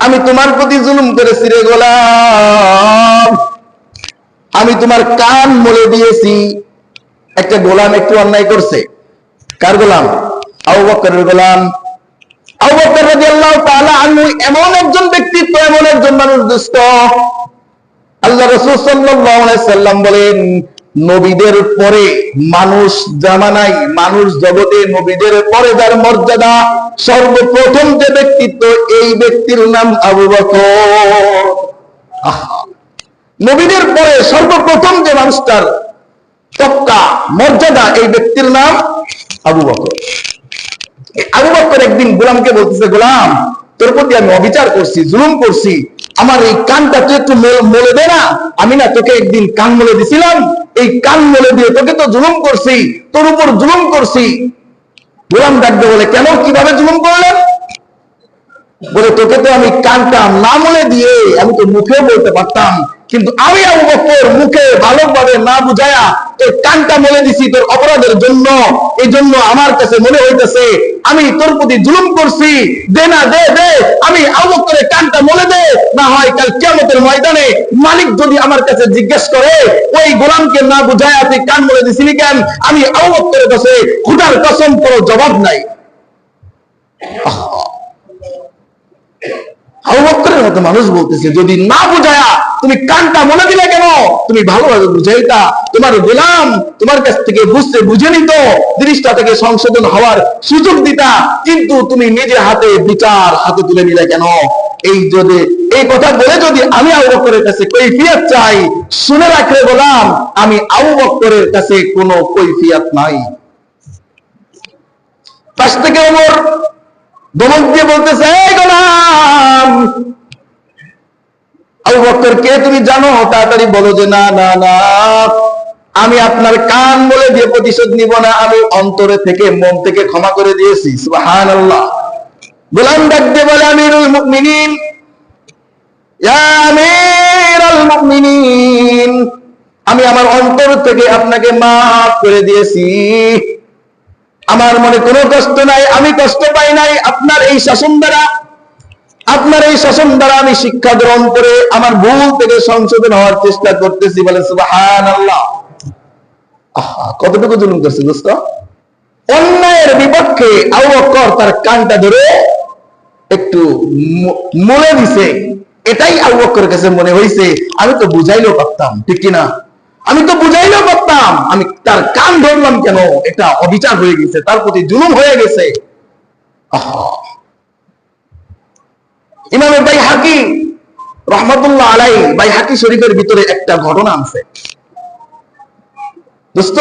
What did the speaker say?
আমি তোমার প্রতি জুলুম করেছি রে গোলাম। আমি তোমার কান মলে দিয়েছি। একটা গোলাম একটু অন্যায় করছে। কার গোলাম? বকরের গোলাম। এমন একজন একজন দুষ্ট। আল্লাহ রাসূল সাল্লাম বলেন নবীদের পরে মানুষ জামানাই মানুষ জগতে নবীদের পরে যার মর্যাদা, সর্বপ্রথম যে ব্যক্তিত্ব এই ব্যক্তির নাম আবু বকর। নবীদের পরে সর্বপ্রথম যে মানুষটার তক্কা, মর্যাদা এই ব্যক্তির নাম আবু বকর। আবু বকর একদিন গোলামকে বলতেছে, গোলাম, তোর প্রতি আমি অবিচার করছি, জুলুম করছি আমার এই কানটা তুই একটু মল- দে না। আমি না তোকে একদিন কান মলে দিছিলাম। এই কান মলে দিয়ে তোকে তো জুলুম করছি, তোর উপর জুলুম করছি। গোলাম ডাকবে বলে, কেন? কীভাবে জুলুম করলেন? বলে, তোকে তো আমি কানটা না মলে দিয়ে আমি তো মুখে বলতে পারতাম। কিন্তু আমি আবু বকর মুখে ভালোভাবে না বুঝায়া তোর কানটা মলে দিছি তোর অপরাধের জন্য। এই জন্য আমার কাছে মনে হইতেছে আমি তোর প্রতি জুলুম করছি। দে না, দে দে। আমি আবু বকরের কানটা মলে দে। না হয় কাল কিয়ামতের ময়দানে মালিক যদি আমার কাছে জিজ্ঞেস করে, ওই গোলামকে না বুঝায় তুই কান মলে দিছিলি কেন? আমি আবু বকরের কাছে খুদার কসম কোনো জবাব নাই। আবু বকরের মতো মানুষ বলতেছে, যদি না বুঝায়া তুমি কানটা মনে দিলে কেন? তুমি ভালোভাবে বুঝাইতা। তোমার গোলাম তোমার কাছ থেকে বুঝতে বুঝে নিত। জিনিসটা থেকে সংশোধন হওয়ার সুযোগ দিতা। কিন্তু তুমি নিজে হাতে বিচার হাতে তুলে নিলে কেন? এই যদি, এই কথা বলে যদি আমি আবু বকরের কাছে কৈফিয়ত চাই, শুনে রাখলে গোলাম, আমি আবু বকরের কাছে কোনো কৈফিয়ত নাই। পাশ থেকে ওমর ধমক দিয়ে বলতেছে, এই গোলাম আবু কে তুমি জানো? তাড়াতাড়ি বলো যে না না না। আমি আপনার কান বলে দিয়ে প্রতিশোধ নিব না, আমি অন্তরে থেকে, মন থেকে ক্ষমা করে দিয়েছি। সুবহানাল্লাহ। গোলাম ডাক দিয়ে বলে, আমিরুল মুমিনিন। আমি আমার অন্তর থেকে আপনাকে মাফ করে দিয়েছি। আমার মনে কোনো কষ্ট নাই, আমি কষ্ট পাই নাই। আপনার এই শাসন দ্বারা আপনার এই শাসন দ্বারা আমি শিক্ষা গ্রহণ করে আমার ভুল থেকে সংশোধন হওয়ার চেষ্টা করতেছি বলে কতটুকু জুলুম করছে দোস্ত? অন্যায়ের বিপক্ষে আবু তার কানটা ধরে একটু ম- মলে দিছে। এটাই আবু বকরের কাছে মনে হয়েছে আমি তো বুঝাইলেও পারতাম, ঠিক কিনা আমি তো বুঝাইলেও পারতাম, আমি তার কান ধরলাম কেন? এটা অবিচার হয়ে গেছে, তার প্রতি জুলুম হয়ে গেছে। আহা ইমামে বাই হাকি রহমতুল্লাহ আলাই বাই হাকি শরীফের ভিতরে একটা ঘটনা আছে। দোস্ত